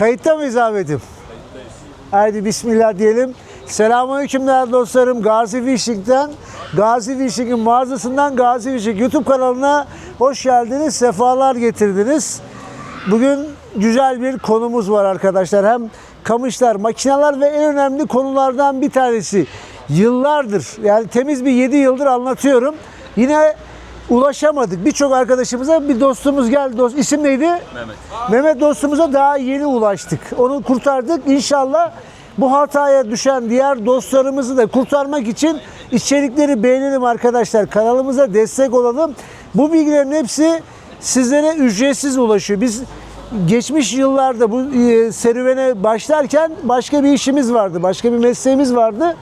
Kayıtta mıyız Ahmet'im? Haydi bismillah diyelim. Selamünaleyküm değerli dostlarım. Gazi Fishing'den, Gazi Fishing'in mağazasından Gazi Fishing YouTube kanalına hoş geldiniz. Sefalar getirdiniz. Bugün güzel bir konumuz var arkadaşlar. Hem kamışlar, makineler ve en önemli konulardan bir tanesi. Yıllardır yani temiz bir 7 yıldır anlatıyorum. Yine ulaşamadık. Birçok arkadaşımıza bir dostumuz geldi. Dost, isim neydi? Mehmet. Mehmet dostumuza daha yeni ulaştık. Onu kurtardık. İnşallah bu hataya düşen diğer dostlarımızı da kurtarmak için içerikleri beğenelim arkadaşlar. Kanalımıza destek olalım. Bu bilgilerin hepsi sizlere ücretsiz ulaşıyor. Biz geçmiş yıllarda bu e, serüvene başlarken başka bir işimiz vardı. Başka bir mesleğimiz vardı.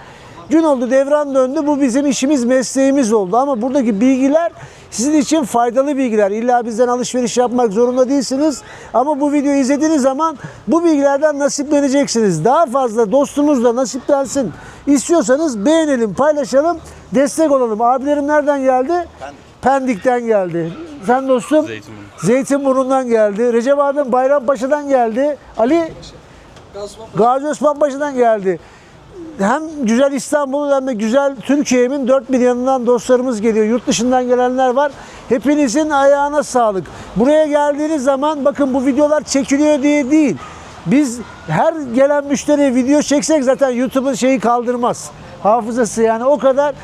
Gün oldu devran döndü. Bu bizim işimiz, mesleğimiz oldu. Ama buradaki bilgiler sizin için faydalı bilgiler. İlla bizden alışveriş yapmak zorunda değilsiniz. Ama bu videoyu izlediğiniz zaman bu bilgilerden nasipleneceksiniz. Daha fazla dostumuz da nasiplensin. İstiyorsanız beğenelim, paylaşalım, destek olalım. Abilerim nereden geldi? Pendik'ten geldi. Sen dostum? Zeytinburnu. Zeytinburnu'ndan geldi. Recep abim Bayrampaşa'dan geldi. Ali Gazi Osman Paşa'dan geldi. Hem güzel İstanbul hem de güzel Türkiye'min dört bir yanından dostlarımız geliyor. Yurt dışından gelenler var. Hepinizin ayağına sağlık. Buraya geldiğiniz zaman bakın bu videolar çekiliyor diye değil. Biz her gelen müşteriye video çeksek zaten YouTube'un şeyi kaldırmaz. Hafızası yani o kadar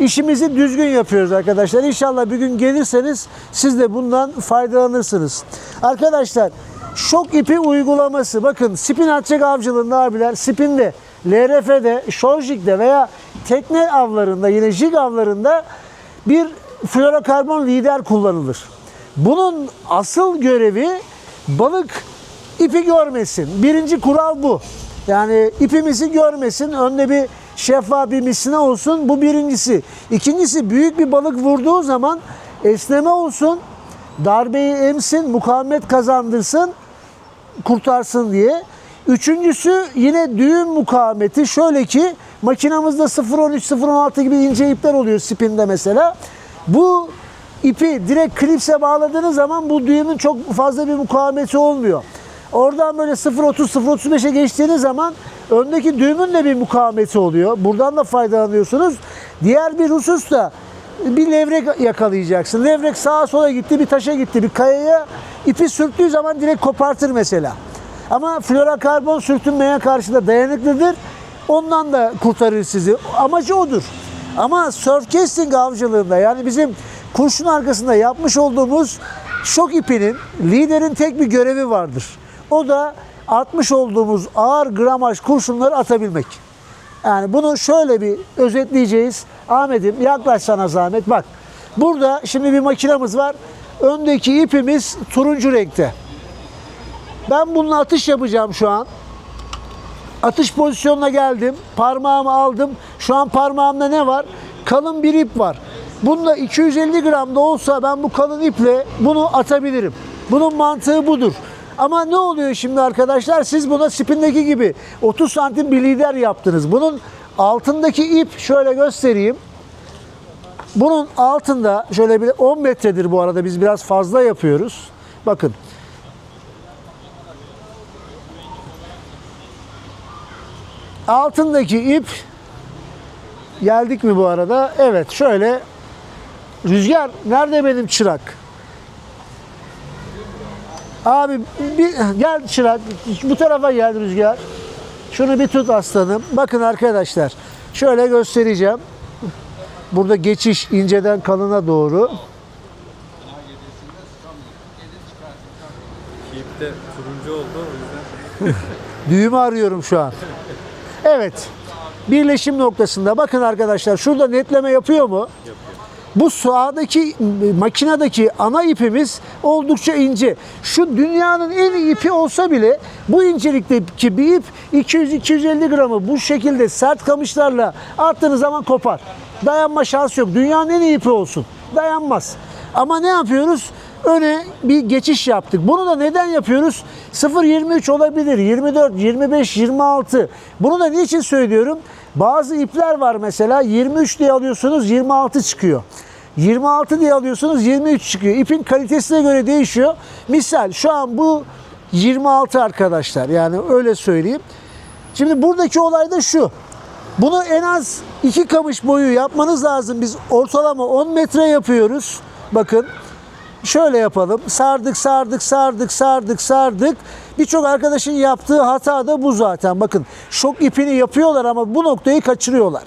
işimizi düzgün yapıyoruz arkadaşlar. İnşallah bir gün gelirseniz siz de bundan faydalanırsınız. Arkadaşlar şok ipi uygulaması. Bakın spin atacak avcılığında abiler spinde, LRF'de, şorjik'te veya tekne avlarında yine jig avlarında bir florokarbon lider kullanılır. Bunun asıl görevi balık ipi görmesin. Birinci kural bu. Yani ipimizi görmesin. Önde bir şeffaf bir misine olsun. Bu birincisi. İkincisi büyük bir balık vurduğu zaman esneme olsun. Darbeyi emsin, mukavemet kazandırsın kurtarsın diye. Üçüncüsü yine düğüm mukavemeti. Şöyle ki makinamızda 0.13, 0.16 gibi ince ipler oluyor spinde mesela. Bu ipi direkt klipse bağladığınız zaman bu düğümün çok fazla bir mukavemeti olmuyor. Oradan böyle 0.30, 0.35'e geçtiğiniz zaman öndeki düğümün de bir mukavemeti oluyor. Buradan da faydalanıyorsunuz. Diğer bir husus da bir levrek yakalayacaksın. Levrek sağa sola gitti, bir taşa gitti, bir kayaya ipi sürttüğü zaman direkt kopartır mesela. Ama florokarbon sürtünmeye karşı da dayanıklıdır. Ondan da kurtarır sizi. Amacı odur. Ama surf casting avcılığında yani bizim kurşun arkasında yapmış olduğumuz şok ipinin liderin tek bir görevi vardır. O da atmış olduğumuz ağır gramaj kurşunları atabilmek. Yani bunu şöyle bir özetleyeceğiz. Ahmet'im yaklaş sana zahmet. Bak burada şimdi bir makinamız var. Öndeki ipimiz turuncu renkte. Ben bununla atış yapacağım şu an. Atış pozisyonuna geldim. Parmağımı aldım. Şu an parmağımda ne var? Kalın bir ip var. Bunda 250 gram da olsa ben bu kalın iple bunu atabilirim. Bunun mantığı budur. Ama ne oluyor şimdi arkadaşlar? Siz buna spindeki gibi 30 santim bir lider yaptınız. Bunun altındaki ip şöyle göstereyim. Bunun altında şöyle bir 10 metredir bu arada biz biraz fazla yapıyoruz. Bakın. Altındaki ip geldik mi bu arada? Evet şöyle Rüzgar nerede benim çırak? Abi bir gel çırak bu tarafa gel Rüzgar. Şunu bir tut aslanım. Bakın arkadaşlar şöyle göstereceğim. Burada geçiş inceden kalına doğru. Keyifte turuncu oldu o yüzden. Düğümü arıyorum şu an. Evet. Birleşim noktasında bakın arkadaşlar şurada netleme yapıyor mu? Bu sağdaki makinedeki ana ipimiz oldukça ince. Şu dünyanın en iyi ipi olsa bile bu incelikteki bir ip 200-250 gramı bu şekilde sert kamışlarla attığınız zaman kopar. Dayanma şansı yok. Dünyanın en iyi ipi olsun. Dayanmaz. Ama ne yapıyoruz? Öne bir geçiş yaptık. Bunu da neden yapıyoruz? 0.23 olabilir, 24, 25, 26. Bunu da niçin söylüyorum? Bazı ipler var mesela 23 diye alıyorsunuz 26 çıkıyor. 26 diye alıyorsunuz 23 çıkıyor. İpin kalitesine göre değişiyor. Misal şu an bu 26 arkadaşlar. Yani öyle söyleyeyim. Şimdi buradaki olay da şu. Bunu en az iki kamış boyu yapmanız lazım. Biz ortalama 10 metre yapıyoruz. Bakın şöyle yapalım. Sardık, sardık, sardık, sardık, sardık. Birçok arkadaşın yaptığı hata da bu zaten. Bakın şok ipini yapıyorlar ama bu noktayı kaçırıyorlar.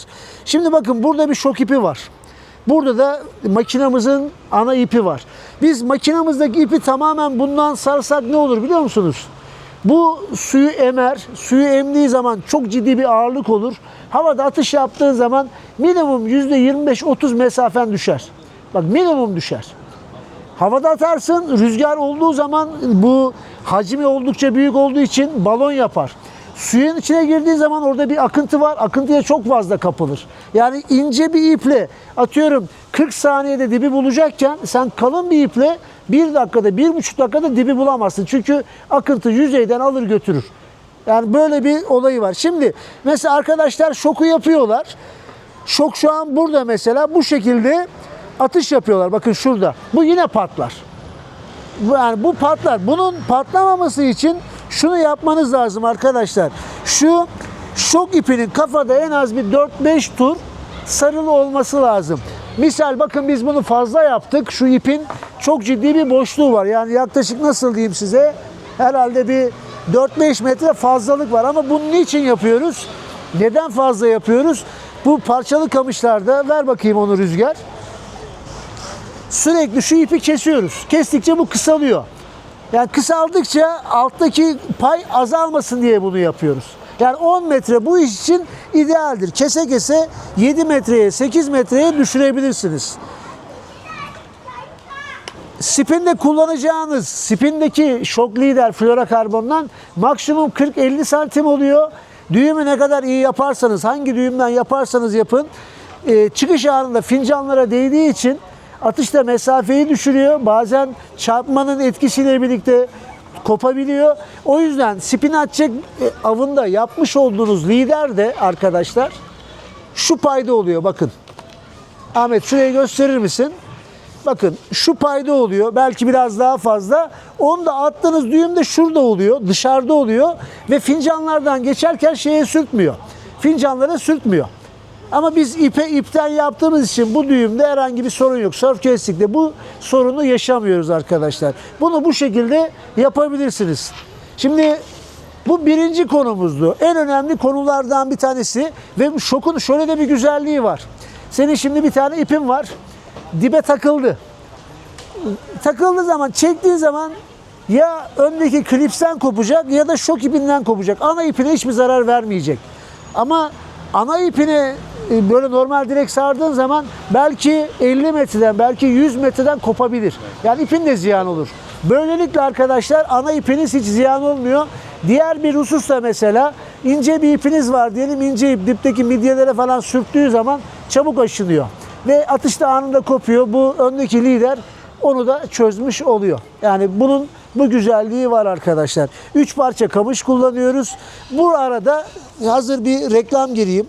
Şimdi bakın burada bir şok ipi var. Burada da makinamızın ana ipi var. Biz makinamızdaki ipi tamamen bundan sarsak ne olur biliyor musunuz? Bu suyu emer. Suyu emdiği zaman çok ciddi bir ağırlık olur. Havada atış yaptığın zaman minimum %25-30 mesafen düşer. Bak minimum düşer. Havada atarsın rüzgar olduğu zaman bu hacmi oldukça büyük olduğu için balon yapar. Suyun içine girdiği zaman orada bir akıntı var. Akıntıya çok fazla kapılır. Yani ince bir iple atıyorum 40 saniyede dibi bulacakken sen kalın bir iple 1 dakikada, 1,5 dakikada dibi bulamazsın. Çünkü akıntı yüzeyden alır götürür. Yani böyle bir olayı var. Şimdi mesela arkadaşlar şoku yapıyorlar. Şok şu an burada mesela bu şekilde atış yapıyorlar. Bakın şurada. Bu yine patlar. Yani bu patlar. Bunun patlamaması için şunu yapmanız lazım arkadaşlar. Şu şok ipinin kafada en az bir 4-5 tur sarılı olması lazım. Misal bakın biz bunu fazla yaptık. Şu ipin çok ciddi bir boşluğu var. Yani yaklaşık nasıl diyeyim size? Herhalde bir 4-5 metre fazlalık var. Ama bunu niçin yapıyoruz? Neden fazla yapıyoruz? Bu parçalı kamışlarda ver bakayım onu rüzgar sürekli şu ipi kesiyoruz. Kestikçe bu kısalıyor. Yani kısaldıkça alttaki pay azalmasın diye bunu yapıyoruz. Yani 10 metre bu iş için idealdir. Kese kese 7 metreye 8 metreye düşürebilirsiniz. Spinde kullanacağınız spindeki şok lider fluorokarbondan maksimum 40-50 santim oluyor. Düğümü ne kadar iyi yaparsanız, hangi düğümden yaparsanız yapın, e, çıkış anında fincanlara değdiği için atışta mesafeyi düşürüyor. Bazen çarpmanın etkisiyle birlikte kopabiliyor. O yüzden spin atacak e, avında yapmış olduğunuz lider de arkadaşlar şu payda oluyor bakın. Ahmet şurayı gösterir misin? Bakın şu payda oluyor. Belki biraz daha fazla. Onu da attığınız düğüm de şurada oluyor. Dışarıda oluyor. Ve fincanlardan geçerken şeye sürtmüyor. Fincanlara sürtmüyor. Ama biz ipe ipten yaptığımız için bu düğümde herhangi bir sorun yok. Surf Casting'de bu sorunu yaşamıyoruz arkadaşlar. Bunu bu şekilde yapabilirsiniz. Şimdi bu birinci konumuzdu. En önemli konulardan bir tanesi ve şokun şöyle de bir güzelliği var. Senin şimdi bir tane ipin var. Dibe takıldı. Takıldığı zaman, çektiğin zaman ya öndeki klipsten kopacak ya da şok ipinden kopacak. Ana ipine hiçbir zarar vermeyecek. Ama ana ipini e, böyle normal direkt sardığın zaman belki 50 metreden, belki 100 metreden kopabilir. Yani ipin de ziyan olur. Böylelikle arkadaşlar ana ipiniz hiç ziyan olmuyor. Diğer bir husus da mesela ince bir ipiniz var diyelim ince ip dipteki midyelere falan sürttüğü zaman çabuk aşınıyor. Ve atışta anında kopuyor. Bu öndeki lider onu da çözmüş oluyor. Yani bunun bu güzelliği var arkadaşlar. Üç parça kamış kullanıyoruz. Bu arada hazır bir reklam gireyim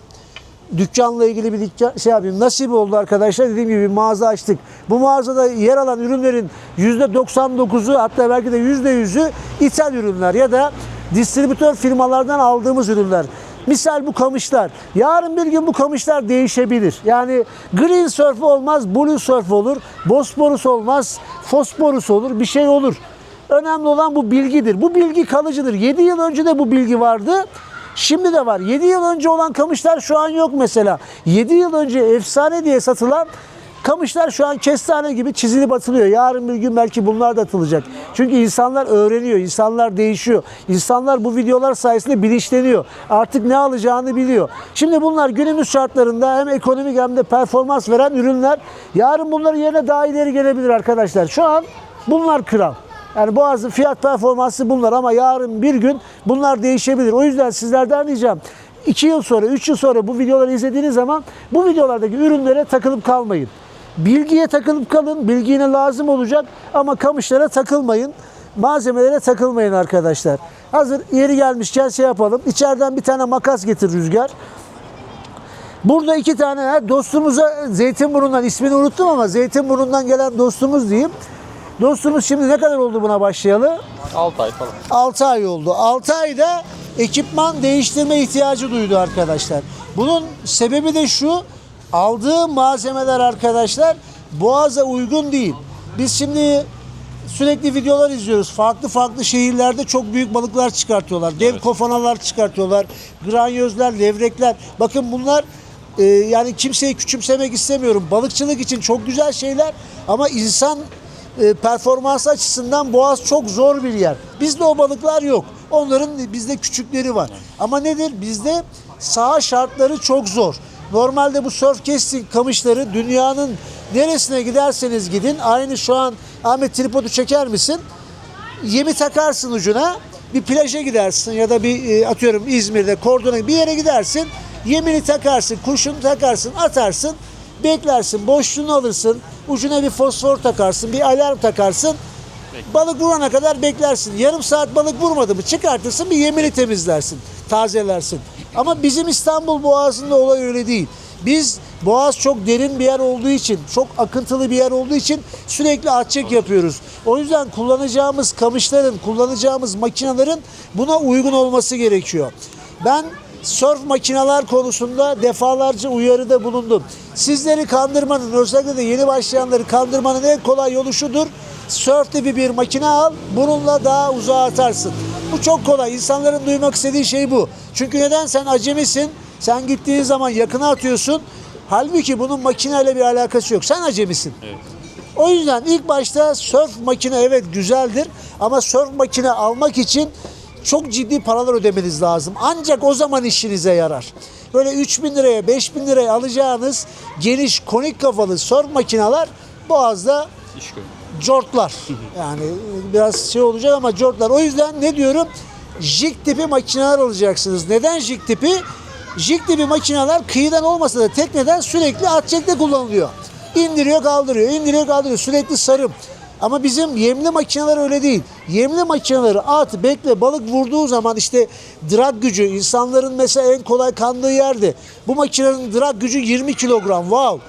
dükkanla ilgili bir dükkan şey yapayım. Nasip oldu arkadaşlar. Dediğim gibi mağaza açtık. Bu mağazada yer alan ürünlerin %99'u hatta belki de %100'ü ithal ürünler ya da distribütör firmalardan aldığımız ürünler. Misal bu kamışlar. Yarın bir gün bu kamışlar değişebilir. Yani green surf olmaz, blue surf olur. Bosporus olmaz, fosforus olur, bir şey olur. Önemli olan bu bilgidir. Bu bilgi kalıcıdır. 7 yıl önce de bu bilgi vardı. Şimdi de var. 7 yıl önce olan kamışlar şu an yok mesela. 7 yıl önce efsane diye satılan kamışlar şu an kestane gibi çizilip atılıyor. Yarın bir gün belki bunlar da atılacak. Çünkü insanlar öğreniyor, insanlar değişiyor. İnsanlar bu videolar sayesinde bilinçleniyor. Artık ne alacağını biliyor. Şimdi bunlar günümüz şartlarında hem ekonomik hem de performans veren ürünler. Yarın bunların yerine daha ileri gelebilir arkadaşlar. Şu an bunlar kral. Yani boğazın fiyat performansı bunlar ama yarın bir gün bunlar değişebilir. O yüzden sizlerden ricam 2 yıl sonra, 3 yıl sonra bu videoları izlediğiniz zaman bu videolardaki ürünlere takılıp kalmayın. Bilgiye takılıp kalın, bilgi yine lazım olacak ama kamışlara takılmayın. Malzemelere takılmayın arkadaşlar. Hazır yeri gelmişken şey yapalım. İçeriden bir tane makas getir Rüzgar. Burada iki tane dostumuza Zeytinburnu'ndan ismini unuttum ama Zeytinburnu'ndan gelen dostumuz diyeyim. Dostumuz şimdi ne kadar oldu buna başlayalı? 6 ay falan. 6 ay oldu. 6 ayda ekipman değiştirme ihtiyacı duydu arkadaşlar. Bunun sebebi de şu. Aldığı malzemeler arkadaşlar boğaza uygun değil. Biz şimdi sürekli videolar izliyoruz. Farklı farklı şehirlerde çok büyük balıklar çıkartıyorlar. Dev kofanalar çıkartıyorlar. Granyozlar, levrekler. Bakın bunlar e, yani kimseyi küçümsemek istemiyorum. Balıkçılık için çok güzel şeyler ama insan e, performansı açısından Boğaz çok zor bir yer. Bizde o balıklar yok. Onların bizde küçükleri var. Ama nedir? Bizde saha şartları çok zor. Normalde bu surf casting kamışları dünyanın neresine giderseniz gidin aynı şu an Ahmet tripodu çeker misin? Yemi takarsın ucuna. Bir plaja gidersin ya da bir e, atıyorum İzmir'de Kordon'a bir yere gidersin. Yemini takarsın, kurşunu takarsın, atarsın. Beklersin, boşluğunu alırsın. Ucuna bir fosfor takarsın, bir alarm takarsın. Balık vurana kadar beklersin. Yarım saat balık vurmadı mı çıkartırsın bir yemini temizlersin, tazelersin. Ama bizim İstanbul Boğazı'nda olay öyle değil. Biz Boğaz çok derin bir yer olduğu için, çok akıntılı bir yer olduğu için sürekli atçek yapıyoruz. O yüzden kullanacağımız kamışların, kullanacağımız makinelerin buna uygun olması gerekiyor. Ben surf makineler konusunda defalarca uyarıda bulundum. Sizleri kandırmanın, özellikle de yeni başlayanları kandırmanın en kolay yolu şudur. Surf tipi bir makine al, bununla daha uzağa atarsın. Bu çok kolay. İnsanların duymak istediği şey bu. Çünkü neden? Sen acemisin. Sen gittiğin zaman yakına atıyorsun. Halbuki bunun makineyle bir alakası yok. Sen acemisin. O yüzden ilk başta surf makine evet güzeldir ama surf makine almak için çok ciddi paralar ödemeniz lazım. Ancak o zaman işinize yarar. Böyle 3000 liraya 5000 liraya alacağınız geniş konik kafalı surf makineler Boğaz'da İş görüyor. cortlar. Yani biraz şey olacak ama cortlar. O yüzden ne diyorum? Jig tipi makineler alacaksınız. Neden jig tipi? Jig tipi makineler kıyıdan olmasa da tekneden sürekli atçekte kullanılıyor. İndiriyor kaldırıyor, indiriyor kaldırıyor. Sürekli sarım. Ama bizim yemli makineler öyle değil. Yemli makineleri at, bekle, balık vurduğu zaman işte drag gücü, insanların mesela en kolay kandığı yerde. Bu makinenin drag gücü 20 kilogram. Wow.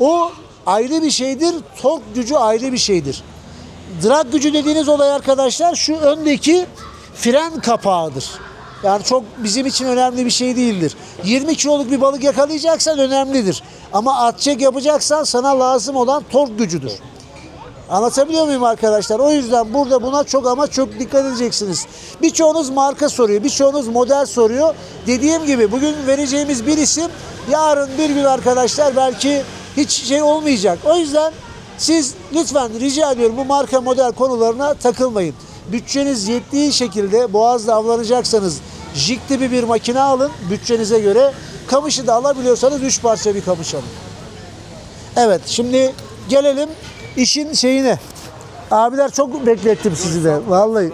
O ayrı bir şeydir. Tork gücü ayrı bir şeydir. Drag gücü dediğiniz olay arkadaşlar şu öndeki fren kapağıdır. Yani çok bizim için önemli bir şey değildir. 20 kiloluk bir balık yakalayacaksan önemlidir. Ama atçek yapacaksan sana lazım olan tork gücüdür. Anlatabiliyor muyum arkadaşlar? O yüzden burada buna çok ama çok dikkat edeceksiniz. Birçoğunuz marka soruyor, birçoğunuz model soruyor. Dediğim gibi bugün vereceğimiz bir isim yarın bir gün arkadaşlar belki hiç şey olmayacak. O yüzden siz lütfen rica ediyorum bu marka model konularına takılmayın. Bütçeniz yettiği şekilde boğazda avlanacaksanız jig tipi bir makine alın bütçenize göre. Kamışı da alabiliyorsanız 3 parça bir kamış alın. Evet şimdi gelelim işin şeyine. Abiler çok beklettim sizi de vallahi.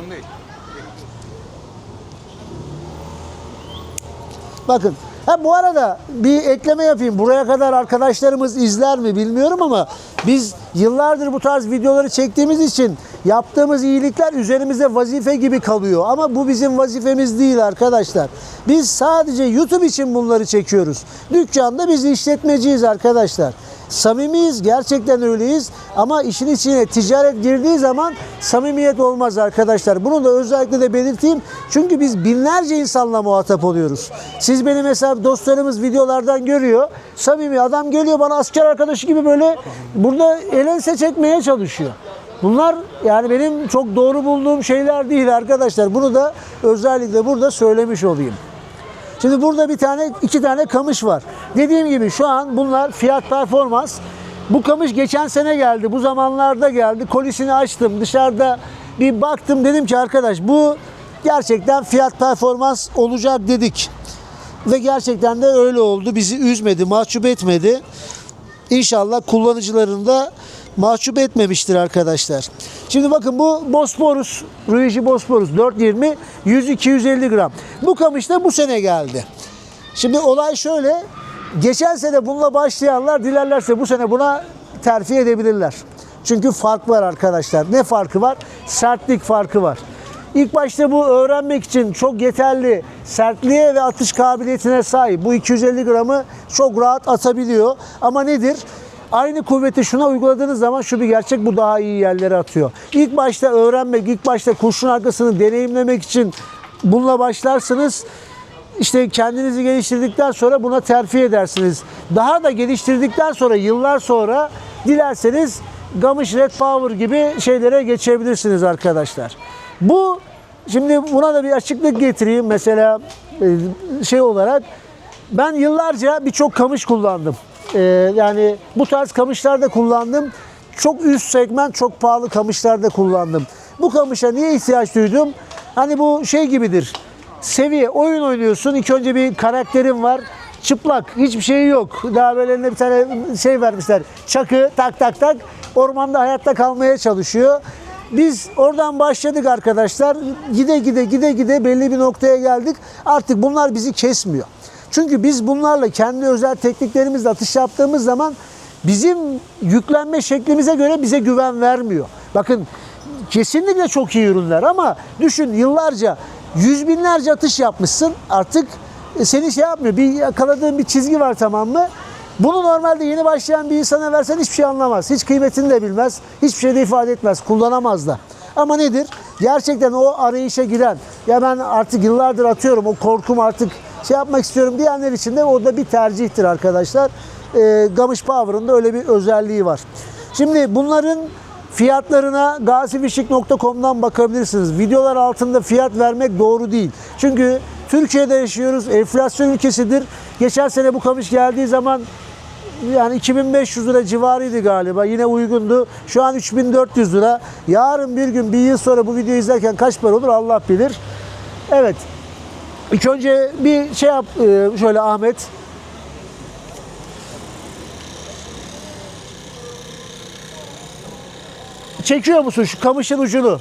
Bakın. Ha bu arada bir ekleme yapayım. Buraya kadar arkadaşlarımız izler mi bilmiyorum ama biz yıllardır bu tarz videoları çektiğimiz için yaptığımız iyilikler üzerimize vazife gibi kalıyor. Ama bu bizim vazifemiz değil arkadaşlar. Biz sadece YouTube için bunları çekiyoruz. Dükkanda biz işletmeciyiz arkadaşlar. Samimiyiz, gerçekten öyleyiz ama işin içine ticaret girdiği zaman samimiyet olmaz arkadaşlar. Bunu da özellikle de belirteyim. Çünkü biz binlerce insanla muhatap oluyoruz. Siz beni mesela dostlarımız videolardan görüyor. Samimi adam geliyor bana asker arkadaşı gibi böyle burada elense çekmeye çalışıyor. Bunlar yani benim çok doğru bulduğum şeyler değil arkadaşlar. Bunu da özellikle burada söylemiş olayım. Şimdi burada bir tane, iki tane kamış var. Dediğim gibi şu an bunlar fiyat performans. Bu kamış geçen sene geldi, bu zamanlarda geldi. Kolisini açtım, dışarıda bir baktım dedim ki arkadaş bu gerçekten fiyat performans olacak dedik. Ve gerçekten de öyle oldu. Bizi üzmedi, mahcup etmedi. İnşallah kullanıcılarını da mahcup etmemiştir arkadaşlar. Şimdi bakın bu Bosporus, Ruiji Bosporus 420 100-250 gram. Bu kamış da bu sene geldi. Şimdi olay şöyle. Geçen sene bununla başlayanlar dilerlerse bu sene buna terfi edebilirler. Çünkü fark var arkadaşlar. Ne farkı var? Sertlik farkı var. İlk başta bu öğrenmek için çok yeterli sertliğe ve atış kabiliyetine sahip. Bu 250 gramı çok rahat atabiliyor. Ama nedir? Aynı kuvveti şuna uyguladığınız zaman şu bir gerçek bu daha iyi yerlere atıyor. İlk başta öğrenmek, ilk başta kurşun arkasını deneyimlemek için bununla başlarsınız. İşte kendinizi geliştirdikten sonra buna terfi edersiniz. Daha da geliştirdikten sonra yıllar sonra dilerseniz Gamış Red Power gibi şeylere geçebilirsiniz arkadaşlar. Bu şimdi buna da bir açıklık getireyim. Mesela e, şey olarak ben yıllarca birçok kamış kullandım. E, yani bu tarz kamışlar da kullandım. Çok üst segment, çok pahalı kamışlar da kullandım. Bu kamışa niye ihtiyaç duydum? Hani bu şey gibidir. Seviye, oyun oynuyorsun. İlk önce bir karakterin var. Çıplak, hiçbir şey yok. Daha böyle eline bir tane şey vermişler. Çakı, tak tak tak. Ormanda hayatta kalmaya çalışıyor. Biz oradan başladık arkadaşlar. Gide gide gide gide belli bir noktaya geldik. Artık bunlar bizi kesmiyor. Çünkü biz bunlarla kendi özel tekniklerimizle atış yaptığımız zaman bizim yüklenme şeklimize göre bize güven vermiyor. Bakın kesinlikle çok iyi ürünler ama düşün yıllarca yüz binlerce atış yapmışsın artık e, seni şey yapmıyor. Bir yakaladığın bir çizgi var tamam mı? Bunu normalde yeni başlayan bir insana versen hiçbir şey anlamaz. Hiç kıymetini de bilmez. Hiçbir şey de ifade etmez. Kullanamaz da. Ama nedir? Gerçekten o arayışa giren, ya ben artık yıllardır atıyorum, o korkum artık şey yapmak istiyorum diyenler için de o da bir tercihtir arkadaşlar. Ee, Gamış Power'ın da öyle bir özelliği var. Şimdi bunların fiyatlarına gazifishing.com'dan bakabilirsiniz. Videolar altında fiyat vermek doğru değil. Çünkü Türkiye'de yaşıyoruz, enflasyon ülkesidir. Geçen sene bu kamış geldiği zaman yani 2500 lira civarıydı galiba. Yine uygundu. Şu an 3400 lira. Yarın bir gün bir yıl sonra bu videoyu izlerken kaç para olur Allah bilir. Evet. İlk önce bir şey yap e, şöyle Ahmet. Çekiyor musun şu kamışın ucunu?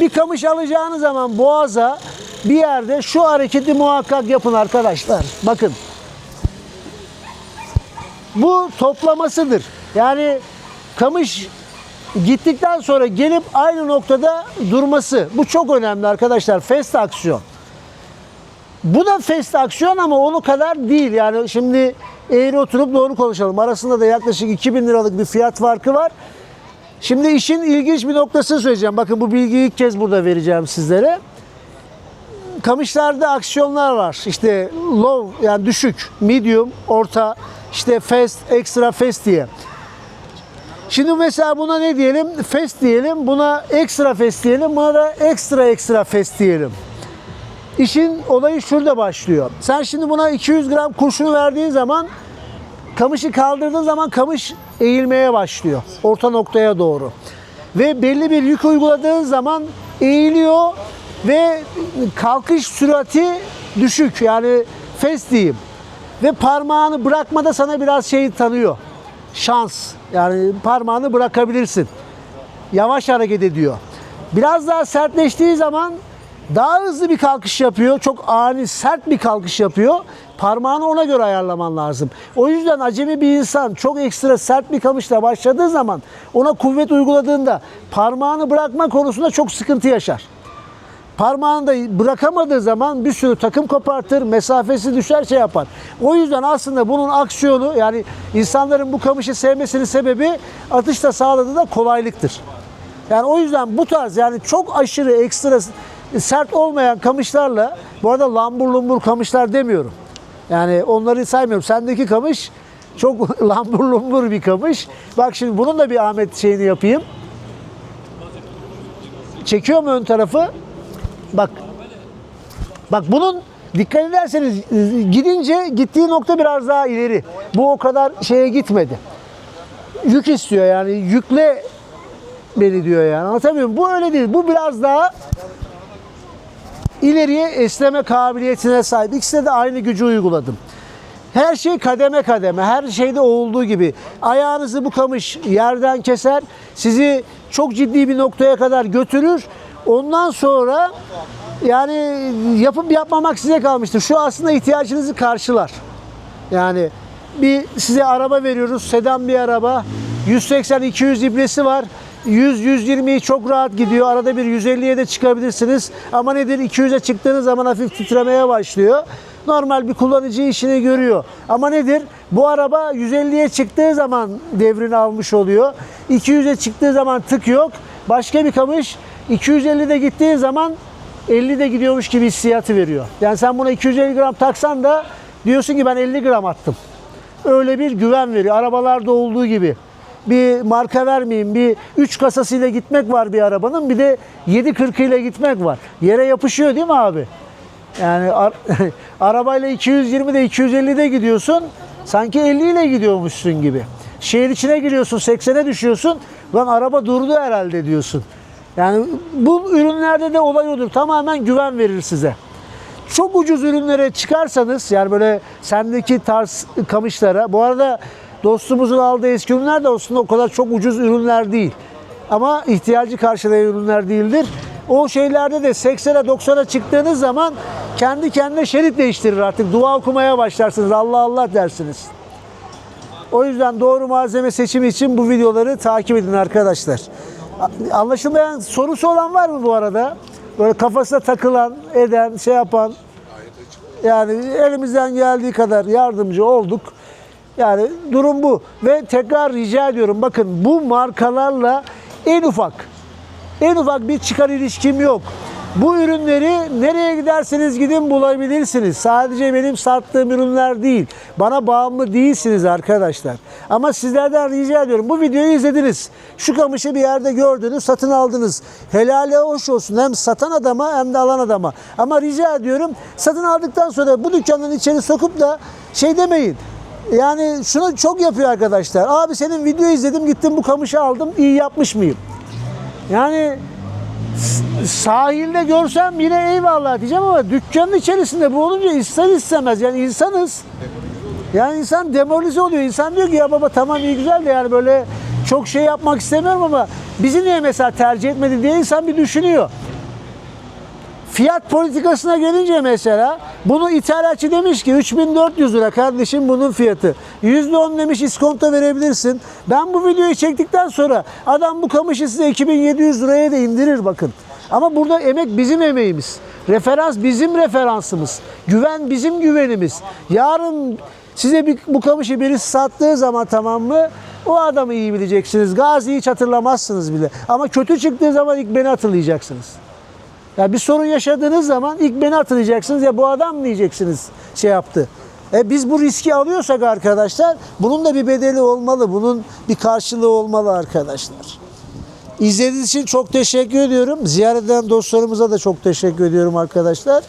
Bir kamış alacağınız zaman boğaza bir yerde şu hareketi muhakkak yapın arkadaşlar. Bakın. Bu toplamasıdır. Yani kamış gittikten sonra gelip aynı noktada durması. Bu çok önemli arkadaşlar. Fast aksiyon. Bu da fast aksiyon ama onu kadar değil. Yani şimdi eğri oturup doğru konuşalım. Arasında da yaklaşık 2000 liralık bir fiyat farkı var. Şimdi işin ilginç bir noktasını söyleyeceğim. Bakın bu bilgiyi ilk kez burada vereceğim sizlere. Kamışlarda aksiyonlar var. İşte low yani düşük, medium, orta, işte fast, extra fast diye. Şimdi mesela buna ne diyelim? Fast diyelim. Buna extra fast diyelim. Buna da extra extra fast diyelim. İşin olayı şurada başlıyor. Sen şimdi buna 200 gram kurşunu verdiğin zaman kamışı kaldırdığın zaman kamış eğilmeye başlıyor. Orta noktaya doğru. Ve belli bir yük uyguladığın zaman eğiliyor ve kalkış sürati düşük. Yani fast diyeyim. Ve parmağını bırakmada sana biraz şey tanıyor. Şans. Yani parmağını bırakabilirsin. Yavaş hareket ediyor. Biraz daha sertleştiği zaman daha hızlı bir kalkış yapıyor. Çok ani, sert bir kalkış yapıyor. Parmağını ona göre ayarlaman lazım. O yüzden acemi bir insan çok ekstra sert bir kamışla başladığı zaman ona kuvvet uyguladığında parmağını bırakma konusunda çok sıkıntı yaşar. Parmağını da bırakamadığı zaman bir sürü takım kopartır, mesafesi düşer şey yapar. O yüzden aslında bunun aksiyonu yani insanların bu kamışı sevmesinin sebebi atışta sağladığı da kolaylıktır. Yani o yüzden bu tarz yani çok aşırı ekstra sert olmayan kamışlarla bu arada lambur lumbur kamışlar demiyorum. Yani onları saymıyorum. Sendeki kamış çok lambur lumbur bir kamış. Bak şimdi bunun da bir Ahmet şeyini yapayım. Çekiyor mu ön tarafı? Bak. Bak bunun dikkat ederseniz gidince gittiği nokta biraz daha ileri. Bu o kadar şeye gitmedi. Yük istiyor yani yükle beni diyor yani anlatabiliyor muyum? Bu öyle değil. Bu biraz daha ileriye esneme kabiliyetine sahip. İkisine de aynı gücü uyguladım. Her şey kademe kademe, her şeyde olduğu gibi. Ayağınızı bu kamış yerden keser, sizi çok ciddi bir noktaya kadar götürür. Ondan sonra yani yapıp yapmamak size kalmıştır. Şu aslında ihtiyacınızı karşılar. Yani bir size araba veriyoruz, sedan bir araba. 180-200 ibresi var. 100-120'yi çok rahat gidiyor. Arada bir 150'ye de çıkabilirsiniz. Ama nedir? 200'e çıktığınız zaman hafif titremeye başlıyor. normal bir kullanıcı işini görüyor. Ama nedir? Bu araba 150'ye çıktığı zaman devrini almış oluyor. 200'e çıktığı zaman tık yok. Başka bir kamış 250'de gittiği zaman 50'de gidiyormuş gibi hissiyatı veriyor. Yani sen buna 250 gram taksan da diyorsun ki ben 50 gram attım. Öyle bir güven veriyor. Arabalarda olduğu gibi. Bir marka vermeyeyim. Bir 3 kasasıyla gitmek var bir arabanın. Bir de 7.40 ile gitmek var. Yere yapışıyor değil mi abi? Yani ar- arabayla 220'de 250'de gidiyorsun. Sanki 50 ile gidiyormuşsun gibi. Şehir içine giriyorsun 80'e düşüyorsun. Lan araba durdu herhalde diyorsun. Yani bu ürünlerde de olay odur. Tamamen güven verir size. Çok ucuz ürünlere çıkarsanız yani böyle sendeki tarz kamışlara bu arada dostumuzun aldığı eski ürünler de aslında o kadar çok ucuz ürünler değil. Ama ihtiyacı karşılayan ürünler değildir. O şeylerde de 80'e 90'a çıktığınız zaman kendi kendine şerit değiştirir artık. Dua okumaya başlarsınız. Allah Allah dersiniz. O yüzden doğru malzeme seçimi için bu videoları takip edin arkadaşlar. Anlaşılmayan sorusu olan var mı bu arada? Böyle kafasına takılan, eden, şey yapan. Yani elimizden geldiği kadar yardımcı olduk. Yani durum bu. Ve tekrar rica ediyorum bakın bu markalarla en ufak en ufak bir çıkar ilişkim yok. Bu ürünleri nereye giderseniz gidin bulabilirsiniz. Sadece benim sattığım ürünler değil. Bana bağımlı değilsiniz arkadaşlar. Ama sizlerden rica ediyorum. Bu videoyu izlediniz. Şu kamışı bir yerde gördünüz, satın aldınız. Helale hoş olsun. Hem satan adama hem de alan adama. Ama rica ediyorum satın aldıktan sonra bu dükkanın içeri sokup da şey demeyin. Yani şunu çok yapıyor arkadaşlar. Abi senin video izledim gittim bu kamışı aldım. iyi yapmış mıyım? Yani sahilde görsem yine eyvallah diyeceğim ama dükkanın içerisinde bu olunca ister istemez yani insanız. Yani insan demoralize oluyor. İnsan diyor ki ya baba tamam iyi güzel de yani böyle çok şey yapmak istemiyorum ama bizi niye mesela tercih etmedi diye insan bir düşünüyor. Fiyat politikasına gelince mesela bunu ithalatçı demiş ki 3400 lira kardeşim bunun fiyatı. %10 demiş iskonto verebilirsin. Ben bu videoyu çektikten sonra adam bu kamışı size 2700 liraya da indirir bakın. Ama burada emek bizim emeğimiz. Referans bizim referansımız. Güven bizim güvenimiz. Yarın size bir, bu kamışı birisi sattığı zaman tamam mı? O adamı iyi bileceksiniz. Gazi'yi hiç hatırlamazsınız bile. Ama kötü çıktığı zaman ilk beni hatırlayacaksınız. Ya bir sorun yaşadığınız zaman ilk beni hatırlayacaksınız ya bu adam mı diyeceksiniz şey yaptı. E biz bu riski alıyorsak arkadaşlar bunun da bir bedeli olmalı. Bunun bir karşılığı olmalı arkadaşlar. İzlediğiniz için çok teşekkür ediyorum. Ziyaret eden dostlarımıza da çok teşekkür ediyorum arkadaşlar.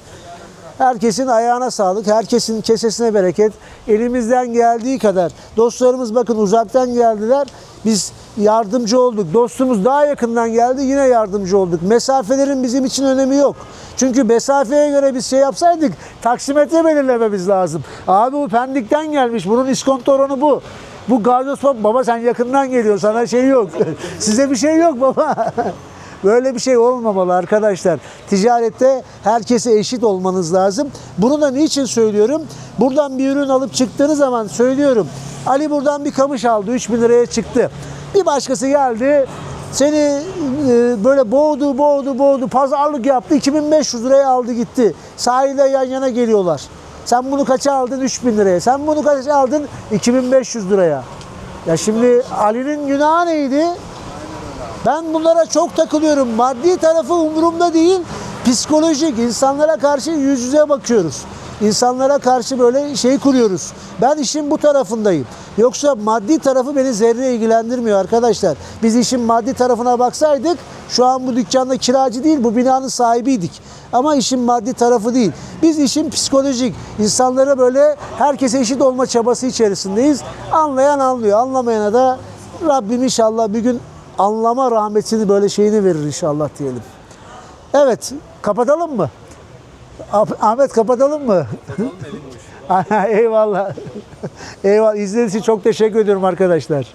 Herkesin ayağına sağlık, herkesin kesesine bereket. Elimizden geldiği kadar. Dostlarımız bakın uzaktan geldiler. Biz yardımcı olduk. Dostumuz daha yakından geldi yine yardımcı olduk. Mesafelerin bizim için önemi yok. Çünkü mesafeye göre biz şey yapsaydık taksimetre belirlememiz lazım. Abi bu Pendik'ten gelmiş. Bunun iskonto oranı bu. Bu Gazi Osman baba sen yakından geliyor sana şey yok. Size bir şey yok baba. Böyle bir şey olmamalı arkadaşlar. Ticarette herkese eşit olmanız lazım. Bunu da niçin söylüyorum? Buradan bir ürün alıp çıktığınız zaman söylüyorum. Ali buradan bir kamış aldı 3000 liraya çıktı. Bir başkası geldi seni e, böyle boğdu boğdu boğdu pazarlık yaptı 2500 liraya aldı gitti. Sahilde yan yana geliyorlar. Sen bunu kaça aldın 3000 liraya. Sen bunu kaça aldın 2500 liraya. Ya şimdi Ali'nin günahı neydi? Ben bunlara çok takılıyorum. Maddi tarafı umurumda değil. Psikolojik, insanlara karşı yüz yüze bakıyoruz. İnsanlara karşı böyle şey kuruyoruz. Ben işin bu tarafındayım. Yoksa maddi tarafı beni zerre ilgilendirmiyor arkadaşlar. Biz işin maddi tarafına baksaydık şu an bu dükkanda kiracı değil bu binanın sahibiydik. Ama işin maddi tarafı değil. Biz işin psikolojik, insanlara böyle herkese eşit olma çabası içerisindeyiz. Anlayan anlıyor, anlamayana da Rabbim inşallah bir gün anlama rahmetini böyle şeyini verir inşallah diyelim. Evet, kapatalım mı? Ah- Ahmet kapatalım mı? Eyvallah. Eyvallah. İzlediğiniz için çok teşekkür ediyorum arkadaşlar.